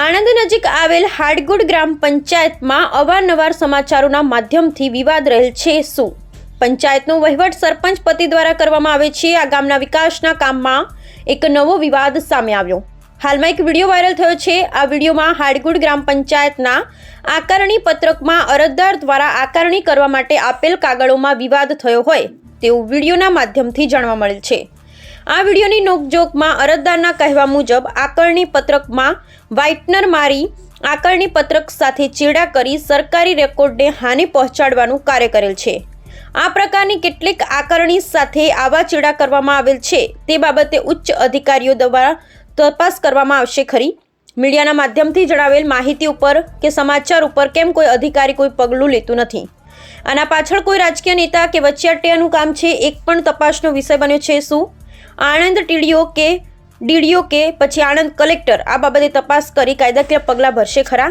આણંદ નજીક આવેલ હાડગુડ ગ્રામ પંચાયતમાં અવારનવાર સમાચારોના માધ્યમથી વિવાદ રહેલ છે શું? પંચાયતનો વહીવટ સરપંચ પતિ દ્વારા કરવામાં આવે છે. આ ગામના વિકાસના કામમાં એક નવો વિવાદ સામે આવ્યો. હાલમાં એક વીડિયો વાયરલ થયો છે. આ વિડીયોમાં હાડગુડ ગ્રામ પંચાયતના આકારણી પત્રકમાં અરજદાર દ્વારા આકારણી કરવા માટે આપેલ કાગળોમાં વિવાદ થયો હોય તેવું વિડીયોના માધ્યમથી જાણવા મળેલ છે. આ વિડીયોની નોકજોકમાં અરજદારના કહેવા મુજબ આકરણી પત્રકમાં વ્હાઇટનર મારી આકરણી પત્રક સાથે ચેડા કરી સરકારી રેકોર્ડને હાનિ પહોંચાડવાનું કાર્ય કરેલ છે. આ પ્રકારની કેટલીક આકરણી સાથે આવા ચેડા કરવામાં આવેલ છે. તે બાબતે ઉચ્ચ અધિકારીઓ દ્વારા તપાસ કરવામાં આવશે ખરી. મીડિયાના માધ્યમથી જણાવેલ માહિતી ઉપર કે સમાચાર ઉપર કેમ કોઈ અધિકારી કોઈ પગલું લેતું નથી. આના પાછળ કોઈ રાજકીય નેતા કે વચિયાટિયાનું કામ છે, એક પણ તપાસનો વિષય બન્યો છે શું? આણંદ ટીડીઓ કે, ડીડીઓ કે, પછી આણંદ કલેક્ટર આ બાબતે તપાસ કરી કાયદાકીય પગલાં ભરશે ખરા?